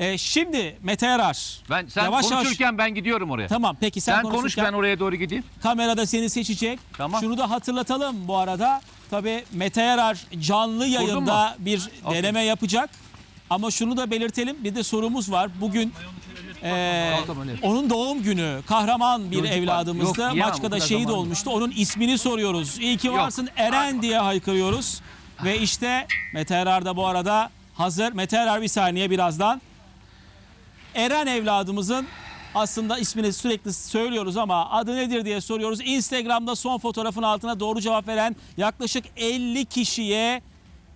Ee, şimdi Mete Yarar. Ben sen Yavaş yavaş- konuşurken ben gidiyorum oraya. Tamam peki sen, sen konuş ben oraya doğru gideyim. kamerada seni seçecek. Tamam. Şunu da hatırlatalım bu arada. Tabii Mete Yarar canlı yayında bir Okey. deneme yapacak. Ama şunu da belirtelim. Bir de sorumuz var. Bugün öyle. onun doğum günü kahraman bir Çocuk. Yok, ya, o Maçka'da şehit olmuştu. Onun ismini soruyoruz. İyi ki Yok. varsın Eren diye haykırıyoruz. Ve işte Mete Erar da bu arada hazır. Mete Erar bir saniye birazdan. Eren evladımızın aslında ismini sürekli söylüyoruz ama adı nedir diye soruyoruz. Instagram'da son fotoğrafın altına doğru cevap veren yaklaşık 50 kişiye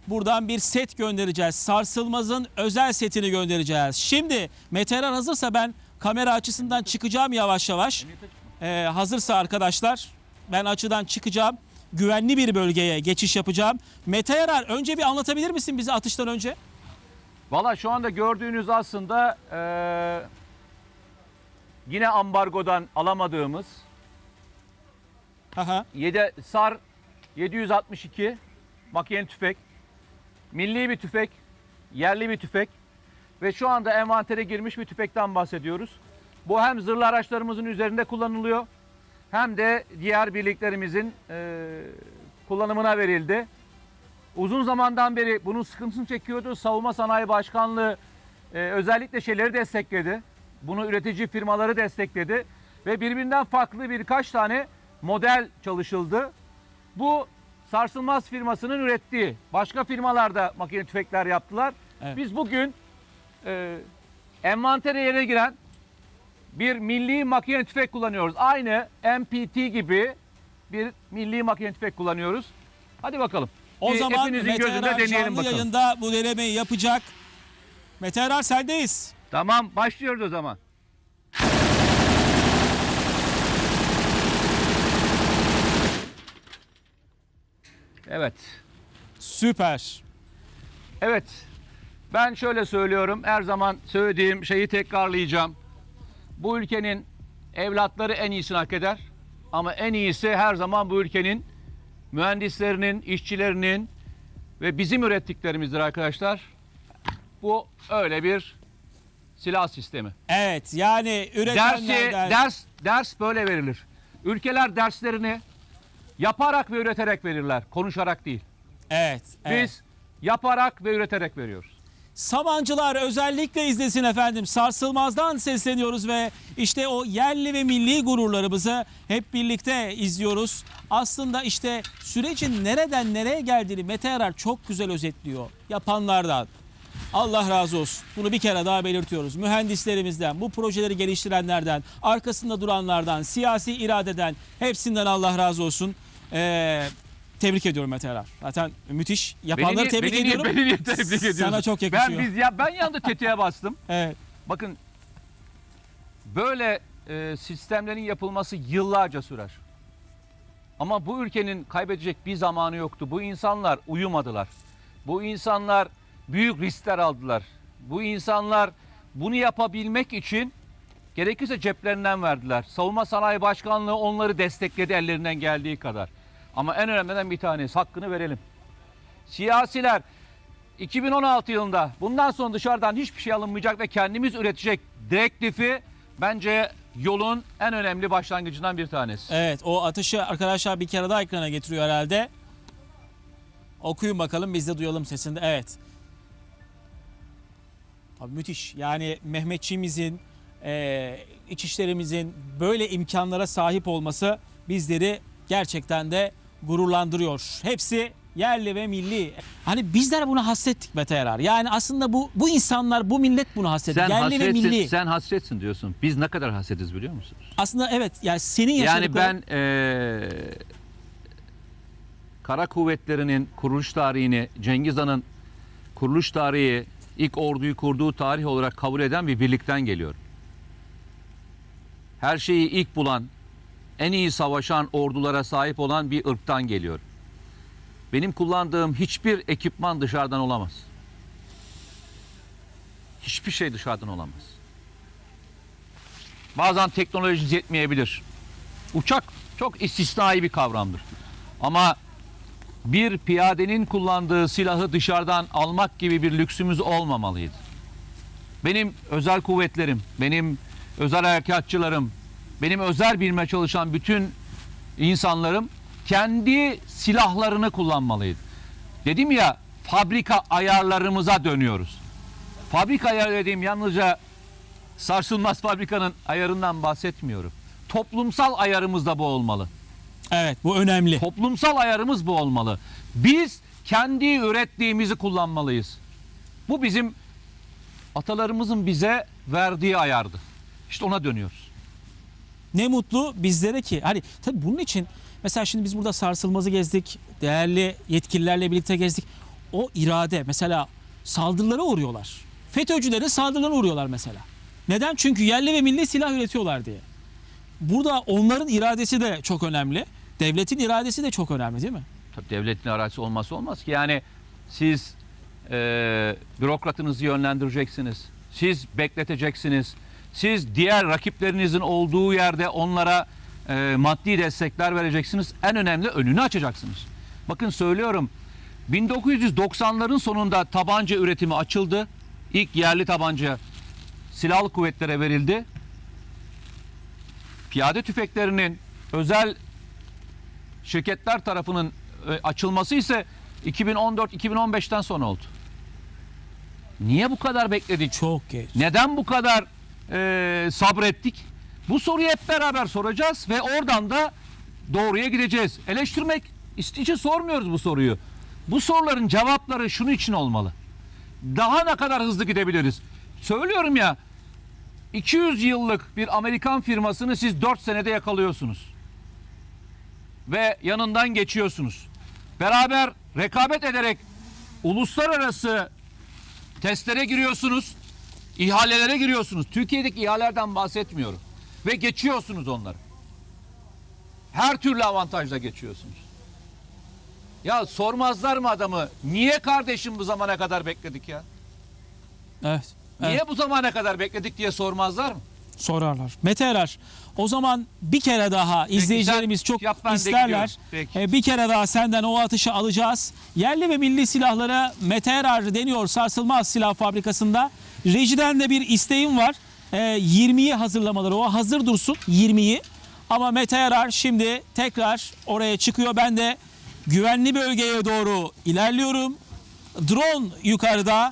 buradan bir set göndereceğiz. Sarsılmaz'ın özel setini göndereceğiz. Şimdi Mete Erar hazırsa ben kamera açısından çıkacağım yavaş yavaş. Ee, hazırsa arkadaşlar ben açıdan çıkacağım. Güvenli bir bölgeye geçiş yapacağım. Mete Erar önce bir anlatabilir misin bize atıştan önce? Valla şu anda gördüğünüz aslında eee, yine ambargodan alamadığımız Aha. 7 SAR 762 makine tüfek. Milli bir tüfek, yerli bir tüfek ve şu anda envantere girmiş bir tüfekten bahsediyoruz. Bu hem zırhlı araçlarımızın üzerinde kullanılıyor hem de diğer birliklerimizin eee, kullanımına verildi. Uzun zamandan beri bunun sıkıntısını çekiyordu. Savunma Sanayi Başkanlığı e, özellikle şeyleri destekledi. Bunu üretici firmaları destekledi. Ve birbirinden farklı birkaç tane model çalışıldı. Bu sarsılmaz firmasının ürettiği başka firmalarda makine tüfekler yaptılar. Evet. Biz bugün e, envantere yere giren bir milli makine tüfek kullanıyoruz. Aynı MPT gibi bir milli makine tüfek kullanıyoruz. Hadi bakalım. O Bir zaman Mete gözünde Erar canlı bakalım. yayında bu denemeyi yapacak. Mete Erar sendeyiz. Tamam başlıyoruz o zaman. Evet. Süper. Evet. Ben şöyle söylüyorum. Her zaman söylediğim şeyi tekrarlayacağım. Bu ülkenin evlatları en iyisini hak eder. Ama en iyisi her zaman bu ülkenin mühendislerinin, işçilerinin ve bizim ürettiklerimizdir arkadaşlar. Bu öyle bir silah sistemi. Evet yani Dersi, üretenlerden... ders, ders böyle verilir. Ülkeler derslerini yaparak ve üreterek verirler. Konuşarak değil. Evet, evet. Biz yaparak ve üreterek veriyoruz. Samancılar özellikle izlesin efendim. Sarsılmaz'dan sesleniyoruz ve işte o yerli ve milli gururlarımızı hep birlikte izliyoruz. Aslında işte sürecin nereden nereye geldiğini Mete Yarar çok güzel özetliyor. Yapanlardan. Allah razı olsun. Bunu bir kere daha belirtiyoruz. Mühendislerimizden, bu projeleri geliştirenlerden, arkasında duranlardan, siyasi iradeden hepsinden Allah razı olsun. Ee, tebrik ediyorum Mete Yarar. Zaten müthiş. Yapanları niye- tebrik beni niye- ediyorum. beni niye tebrik ediyorsun? Sana çok yakışıyor. Ben biz ya ben yanında tetiğe bastım. Evet. Bakın böyle e, sistemlerin yapılması yıllarca sürer. Ama bu ülkenin kaybedecek bir zamanı yoktu. Bu insanlar uyumadılar. Bu insanlar büyük riskler aldılar. Bu insanlar bunu yapabilmek için gerekirse ceplerinden verdiler. Savunma Sanayi Başkanlığı onları destekledi ellerinden geldiği kadar. Ama en önemliden bir tanesi hakkını verelim. Siyasiler 2016 yılında bundan sonra dışarıdan hiçbir şey alınmayacak ve kendimiz üretecek direktifi bence yolun en önemli başlangıcından bir tanesi. Evet o atışı arkadaşlar bir kere daha ekrana getiriyor herhalde. Okuyun bakalım biz de duyalım sesinde. Evet. Abi müthiş. Yani Mehmetçiğimizin, e, içişlerimizin böyle imkanlara sahip olması bizleri gerçekten de gururlandırıyor. Hepsi yerli ve milli. Hani bizler buna hasrettik Mete Yarar. Yani aslında bu bu insanlar, bu millet bunu hasretti. Sen yerli ve milli. sen hasretsin diyorsun. Biz ne kadar hasretiz biliyor musunuz? Aslında evet yani senin Yani yaşadıkların... ben eee, Kara Kuvvetleri'nin kuruluş tarihini, Cengiz Han'ın kuruluş tarihi, ilk orduyu kurduğu tarih olarak kabul eden bir birlikten geliyorum. Her şeyi ilk bulan, en iyi savaşan ordulara sahip olan bir ırktan geliyorum. Benim kullandığım hiçbir ekipman dışarıdan olamaz. Hiçbir şey dışarıdan olamaz. Bazen teknolojiniz yetmeyebilir. Uçak çok istisnai bir kavramdır. Ama bir piyadenin kullandığı silahı dışarıdan almak gibi bir lüksümüz olmamalıydı. benim özel kuvvetlerim, benim özel harekatçılarım, benim özel bilme çalışan bütün insanlarım kendi silahlarını kullanmalıydı. Dedim ya fabrika ayarlarımıza dönüyoruz. Fabrika ayarı dediğim yalnızca sarsılmaz fabrikanın ayarından bahsetmiyorum. Toplumsal ayarımız da bu olmalı. Evet bu önemli. Toplumsal ayarımız bu olmalı. Biz kendi ürettiğimizi kullanmalıyız. Bu bizim atalarımızın bize verdiği ayardı. İşte ona dönüyoruz. Ne mutlu bizlere ki. Hani tabii bunun için mesela şimdi biz burada sarsılmazı gezdik. Değerli yetkililerle birlikte gezdik. O irade mesela saldırılara uğruyorlar. FETÖ'cülerin saldırılarına uğruyorlar mesela. Neden? Çünkü yerli ve milli silah üretiyorlar diye. Burada onların iradesi de çok önemli. Devletin iradesi de çok önemli değil mi? Tabii devletin arazisi olmazsa olmaz ki. Yani siz e, bürokratınızı yönlendireceksiniz. Siz bekleteceksiniz. Siz diğer rakiplerinizin olduğu yerde onlara e, maddi destekler vereceksiniz. En önemli önünü açacaksınız. Bakın söylüyorum 1990'ların sonunda tabanca üretimi açıldı. İlk yerli tabanca silahlı kuvvetlere verildi. Piyade tüfeklerinin özel şirketler tarafının e, açılması ise 2014-2015'ten sonra oldu. Niye bu kadar bekledik? Çok geç. Neden bu kadar e, sabrettik? Bu soruyu hep beraber soracağız ve oradan da doğruya gideceğiz. Eleştirmek için sormuyoruz bu soruyu. Bu soruların cevapları şunun için olmalı. Daha ne kadar hızlı gidebiliriz? Söylüyorum ya 200 yıllık bir Amerikan firmasını siz 4 senede yakalıyorsunuz. Ve yanından geçiyorsunuz. Beraber rekabet ederek uluslararası testlere giriyorsunuz. İhalelere giriyorsunuz. Türkiye'deki ihalelerden bahsetmiyorum. Ve geçiyorsunuz onları. Her türlü avantajla geçiyorsunuz. Ya sormazlar mı adamı? Niye kardeşim bu zamana kadar bekledik ya? Evet. Niye evet. bu zamana kadar bekledik diye sormazlar mı? Sorarlar. Mete Erer, o zaman bir kere daha izleyicilerimiz sen çok yap, isterler. gidiyorum. Peki. E, bir kere daha senden o atışı alacağız. Yerli ve milli silahlara Mete Erer deniyor sarsılmaz silah fabrikasında. Rejiden de bir isteğim var. E, 20'yi hazırlamaları o hazır dursun 20'yi. Ama Mete Erer şimdi tekrar oraya çıkıyor. Ben de güvenli bölgeye doğru ilerliyorum. Drone yukarıda.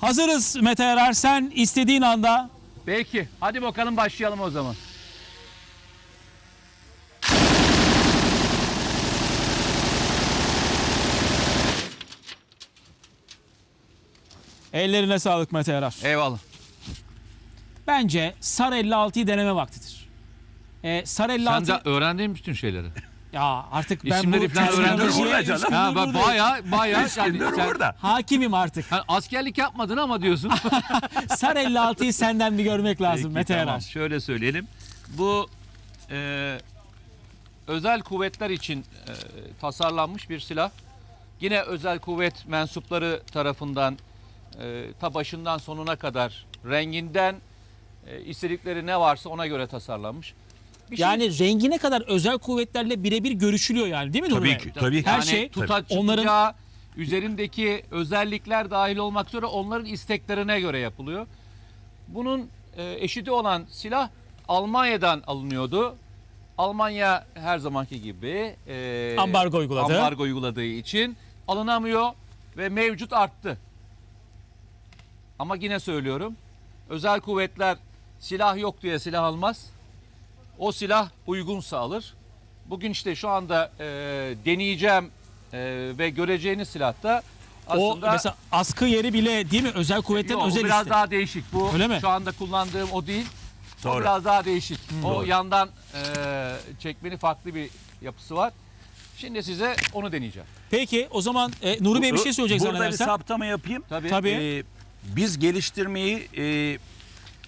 Hazırız Mete Erer. Sen istediğin anda Peki. Hadi bakalım başlayalım o zaman. Ellerine sağlık Mete Erer. Eyvallah. Bence SAR 56'yı deneme vaktidir. Ee, SAR Sen 56 de öğrendin bütün şeyleri. ya artık ben İsimleri bu falan terminolojiye burada canım. Ha bak baya baya sen, sen burada. hakimim artık. Ha, askerlik yapmadın ama diyorsun. SAR 56'yı senden bir görmek lazım Peki, Mete tamam. Erer. Şöyle söyleyelim. Bu e, özel kuvvetler için e, tasarlanmış bir silah. Yine özel kuvvet mensupları tarafından e, ta başından sonuna kadar renginden e, istedikleri ne varsa ona göre tasarlanmış. Bir şey- Yani rengine kadar özel kuvvetlerle birebir görüşülüyor yani değil mi Tabii ki. Tabii ki. Her yani şey tuta, onların- tutacağı, üzerindeki özellikler dahil olmak üzere onların isteklerine göre yapılıyor. Bunun e, eşiti olan silah Almanya'dan alınıyordu. Almanya her zamanki gibi e, Ambargo uyguladı. ambargo uyguladığı için alınamıyor ve mevcut arttı. Ama yine söylüyorum. Özel kuvvetler silah yok diye silah almaz. O silah uygunsa alır. Bugün işte şu anda e, deneyeceğim e, ve göreceğiniz silahta O aslında mesela askı yeri bile değil mi? Özel kuvvetlerin Yok, o özel biraz daha değişik. Bu Öyle mi? şu anda kullandığım o değil. O Doğru. biraz daha değişik. O Doğru. yandan e, çekmeni farklı bir yapısı var. Şimdi size onu deneyeceğim. Peki o zaman e, Nuri Bey bir şey söyleyecek Burada bir zannedersem. saptama yapayım. Tabii. Tabii. Ee, biz geliştirmeyi e,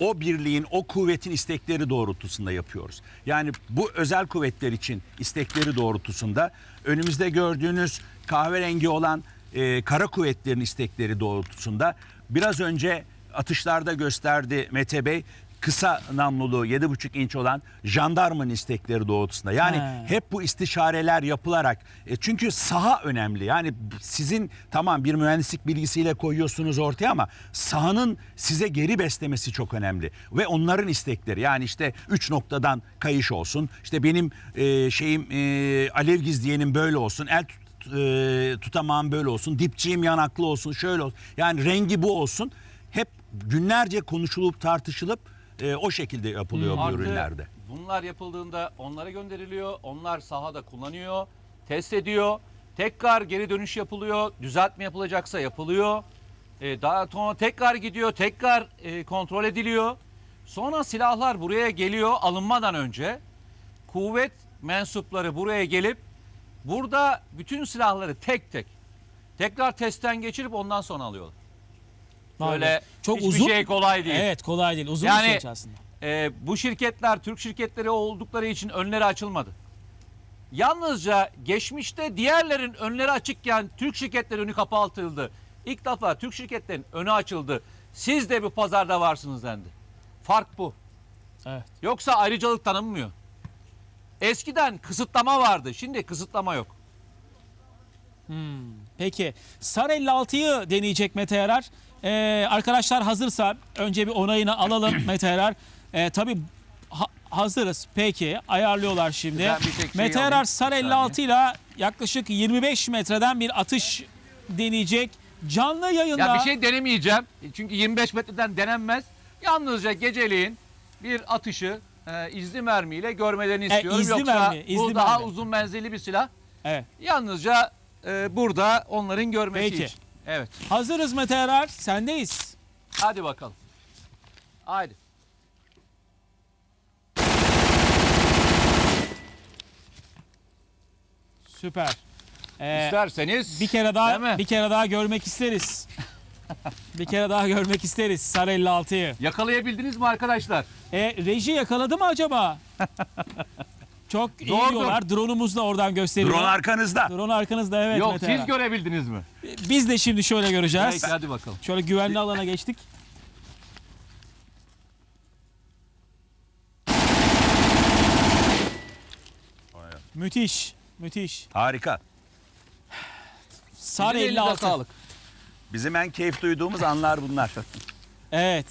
o birliğin, o kuvvetin istekleri doğrultusunda yapıyoruz. Yani bu özel kuvvetler için istekleri doğrultusunda önümüzde gördüğünüz kahverengi olan e, kara kuvvetlerin istekleri doğrultusunda biraz önce atışlarda gösterdi Mete Bey kısa namlulu 7,5 inç olan jandarmanın istekleri doğrultusunda. Yani He. hep bu istişareler yapılarak e, çünkü saha önemli. Yani sizin tamam bir mühendislik bilgisiyle koyuyorsunuz ortaya ama sahanın size geri beslemesi çok önemli ve onların istekleri. Yani işte 3 noktadan kayış olsun. İşte benim e, şeyim e, alev gizleyenim böyle olsun. El tut, e, tutamağım böyle olsun. Dipçiğim yanaklı olsun. Şöyle olsun. Yani rengi bu olsun. Hep günlerce konuşulup tartışılıp e, o şekilde yapılıyor bu Artı ürünlerde. bunlar yapıldığında onlara gönderiliyor. Onlar sahada kullanıyor, test ediyor. Tekrar geri dönüş yapılıyor. Düzeltme yapılacaksa yapılıyor. Ee, daha sonra tekrar gidiyor, tekrar e, kontrol ediliyor. Sonra silahlar buraya geliyor alınmadan önce. Kuvvet mensupları buraya gelip burada bütün silahları tek tek tekrar testten geçirip ondan sonra alıyorlar. Böyle çok hiçbir uzun. şey kolay değil. Evet kolay değil. Uzun Yani- bir süreç aslında. Ee, bu şirketler Türk şirketleri oldukları için önleri açılmadı. Yalnızca geçmişte diğerlerin önleri açıkken Türk şirketleri önü kapatıldı. İlk defa Türk şirketlerin önü açıldı. Siz de bu pazarda varsınız dendi. Fark bu. Evet. Yoksa ayrıcalık tanınmıyor. Eskiden kısıtlama vardı. Şimdi kısıtlama yok. Peki Sar 56'yı deneyecek Mete Yarar. Ee, arkadaşlar hazırsa önce bir onayını alalım Mete Yarar. Ee, tabii ha- hazırız. Peki ayarlıyorlar şimdi. Ben bir tek şeyi Mete Yarar. Sar Bir 56 ile yaklaşık 25 metreden bir atış deneyecek. Canlı yayında. Ya bir şey denemeyeceğim. Çünkü 25 metreden denenmez. Yalnızca geceliğin bir atışı e, izli mermiyle görmelerini istiyorum. E, izli Yoksa mermi, izli bu daha mermi. uzun menzilli bir silah. Evet. Yalnızca e, burada onların görmesi Peki. için. Evet. Hazırız Mete Yarar. Sendeyiz. Hadi bakalım. Haydi. Süper. Ee, İsterseniz bir kere Değil daha mi? bir kere daha görmek isteriz. bir kere daha görmek isteriz Sar 56'yı. yakalayabildiniz mi arkadaşlar? E, reji yakaladı mı acaba? Çok iyi Doğrudur. diyorlar. Drone'umuz da oradan gösteriyor. Drone arkanızda. Drone arkanızda evet Yok Mete siz Yarar. görebildiniz mi? Biz de şimdi şöyle göreceğiz. Peki hadi bakalım. Şöyle güvenli alana geçtik. Müthiş. Müthiş. Harika. Sar Sizin elinize 56. sağlık. Bizim en keyif duyduğumuz anlar bunlar. Evet.